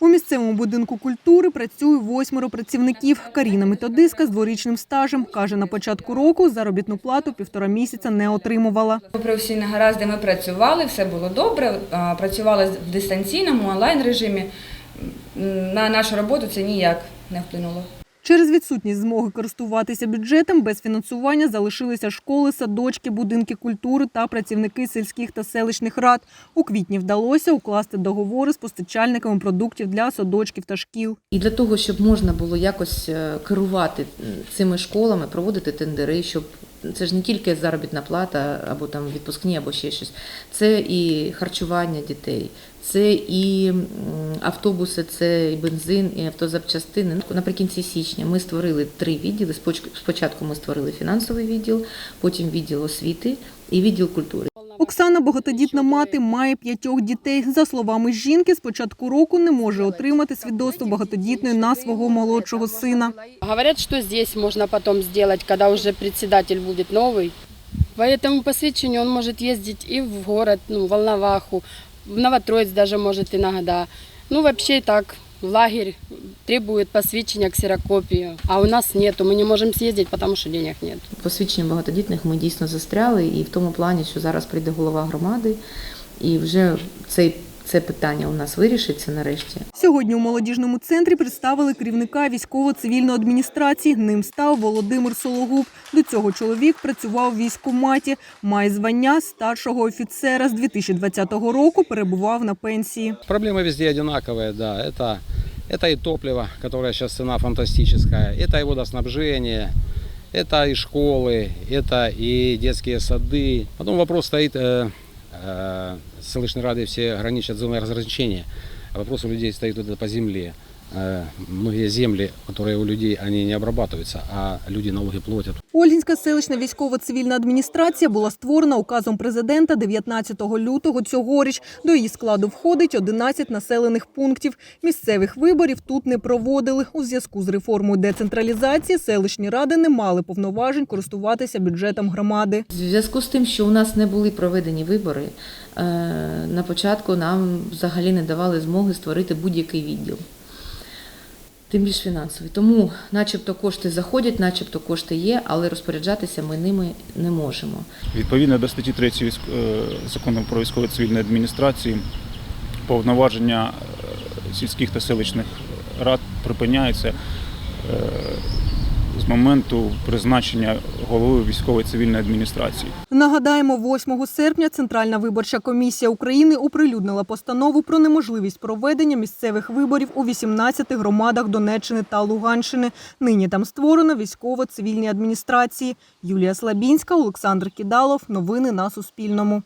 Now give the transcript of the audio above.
У місцевому будинку культури працює восьмеро працівників. Каріна методистка з дворічним стажем каже, на початку року заробітну плату півтора місяця не отримувала. Попри всі негаразди, ми працювали, все було добре. Працювали в дистанційному онлайн режимі. На нашу роботу це ніяк не вплинуло. Через відсутність змоги користуватися бюджетом без фінансування залишилися школи, садочки, будинки культури та працівники сільських та селищних рад. У квітні вдалося укласти договори з постачальниками продуктів для садочків та шкіл. І для того, щоб можна було якось е, керувати цими школами, проводити тендери, щоб це ж не тільки заробітна плата або там відпускні, або ще щось. Це і харчування дітей, це і автобуси, це і бензин, і автозапчастини. Наприкінці січня ми створили три відділи. Спочатку ми створили фінансовий відділ, потім відділ освіти і відділ культури. Оксана, багатодітна мати, має п'ятьох дітей. За словами жінки, з початку року не може отримати свідоцтво багатодітної на свого молодшого сина. Говорят, что здесь можно потом сделать, когда уже председатель будет новый. По этому посвящению он может ездить и в город, ну, в Волноваху, в Новотроиц даже может иногда. Ну, вообще так, в лагерь требует посвящения ксерокопию, а у нас нету, мы не можем съездить, потому что денег нет. Посвідченням багатодітних ми дійсно застряли, і в тому плані, що зараз прийде голова громади, і вже цей, це питання у нас вирішиться нарешті. Сьогодні у молодіжному центрі представили керівника військово-цивільної адміністрації. Ним став Володимир Сологуб. До цього чоловік працював в військкоматі, має звання старшого офіцера. З 2020 року перебував на пенсії. Проблемы везде одинаковые, да. Это, это и топливо, которое сейчас цена фантастическая, это и водоснабжение, это и школы, это и детские сады. Потом вопрос стоит, э, э, селищные рады все граничат зоной разграничения, а вопрос у людей стоит вот это по земле. Э, многие земли, которые у людей, они не обрабатываются, а люди налоги платят. Ольгінська селищна військово-цивільна адміністрація була створена указом президента 19 лютого цьогоріч. До її складу входить 11 населених пунктів. Місцевих виборів тут не проводили. У зв'язку з реформою децентралізації селищні ради не мали повноважень користуватися бюджетом громади. В зв'язку з тим, що у нас не були проведені вибори, е, на початку нам взагалі не давали змоги створити будь-який відділ. Тим більш фінансові. Тому, начебто, кошти заходять, начебто кошти є, але розпоряджатися ми ними не можемо. Відповідно до статті 3 військ- е, закону про військово цивільну адміністрацію, повноваження е, сільських та селищних рад припиняються е, з моменту призначення голови військової цивільної адміністрації. Нагадаємо, 8 серпня Центральна виборча комісія України оприлюднила постанову про неможливість проведення місцевих виборів у 18 громадах Донеччини та Луганщини. Нині там створено військово-цивільні адміністрації. Юлія Слабінська, Олександр Кідалов. Новини на Суспільному.